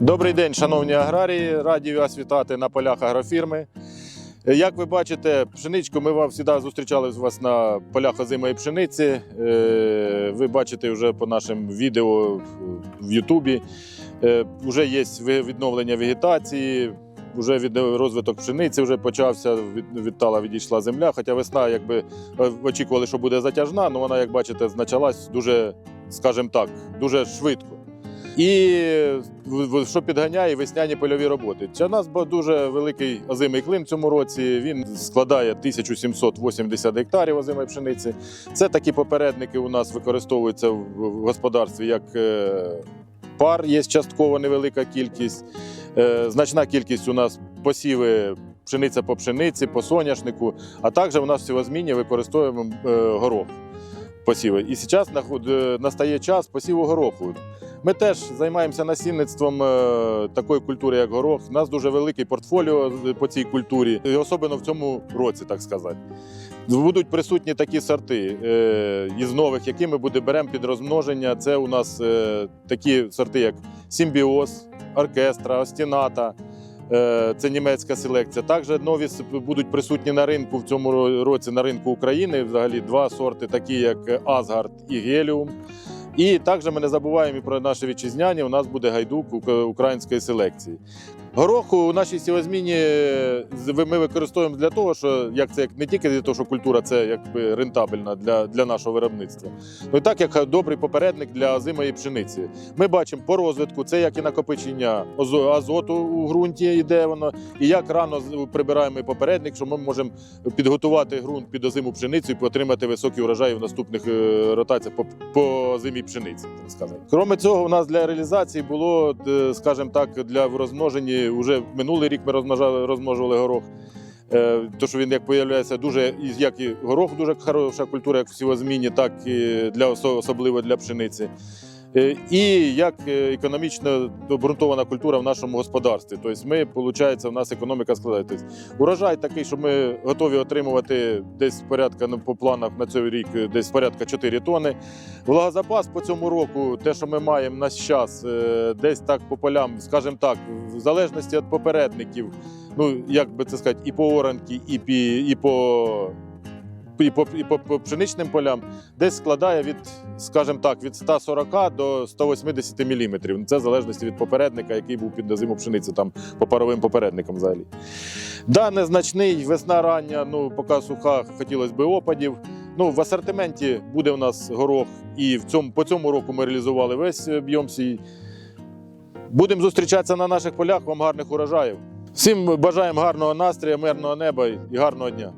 Добрий день, шановні аграрії. Раді вас вітати на полях агрофірми. Як ви бачите, пшеничку ми вам завжди зустрічали вас на полях озимої пшениці. Е, Ви бачите вже по нашим відео в Ютубі. Е, Вже є відновлення вегетації, вже від розвиток пшениці вже почався. Від, від відійшла земля. Хоча весна, якби е, очікували, що буде затяжна, але вона, як бачите, почалась дуже, скажімо так, дуже швидко. І що підганяє весняні польові роботи. Це у нас був дуже великий озимий клин цьому році. Він складає 1780 гектарів озимої пшениці. Це такі попередники у нас використовуються в господарстві як е, пар, є частково невелика кількість. Е, Значна кількість у нас посіви пшениця по пшениці, по соняшнику, а також у нас в сівозміні використовуємо е, горох посіви. І зараз настає час посіву гороху. Ми теж займаємося насінництвом е, такої культури, як горох. У нас дуже великий портфоліо по цій культурі, особливо в цьому році, так сказати. Будуть присутні такі сорти е, із нових, які ми буде беремо під розмноження. Це у нас е, такі сорти, як Сімбіоз, Оркестра, Остіната. Е, Це німецька селекція. Також нові будуть присутні на ринку в цьому році на ринку України. Взагалі два сорти, такі як Асгард і Геліум. І також ми не забуваємо і про наші вітчизняні. У нас буде гайдук української селекції. Гороху у нашій сівозміні е, ми використовуємо для того, що як це не тільки для того, що культура це якби рентабельна для, для нашого виробництва, ну і так як добрий попередник для озимої пшениці. Ми бачимо по розвитку це як і накопичення азоту у ґрунті, іде воно, і як рано прибираємо попередник, що ми можемо підготувати ґрунт під озиму пшеницю і отримати високі урожаї в наступних е, ротаціях по, по озимій пшениці. Так сказати. Кроме цього, у нас для реалізації було, е, скажімо так, для розмноження, вже минулий рік ми розмножали, розмножували горох. Е, То, що він як появляється дуже як і горох, дуже хороша культура, як в сівозміні, так і для особливо для пшениці. Е, І як е, економічно обґрунтована культура в нашому господарстві. Тобто, ми, виходить, в нас економіка складається. Тобто, Урожай такий, що ми готові отримувати десь порядка ну, по планах на цей рік, е, десь порядка 4 тони. Влагозапас по цьому року, те, що ми маємо на час, десь так по полям, скажімо так, в залежності від попередників, ну як би це сказати, і по оранки, і, і по. І по, і по, по пшеничним полям десь складає від, скажімо так, від 140 до 180 мм. Це в залежності від попередника, який був під зиму пшениці, там по паровим попередникам взагалі. Да, незначний, весна рання, ну поки суха, хотілося б опадів. Ну, в асортименті буде у нас горох, і в цьому, по цьому року ми реалізували весь об'єм свій. Будемо зустрічатися на наших полях. Вам гарних урожаїв. Всім бажаємо гарного настрою, мирного неба і гарного дня.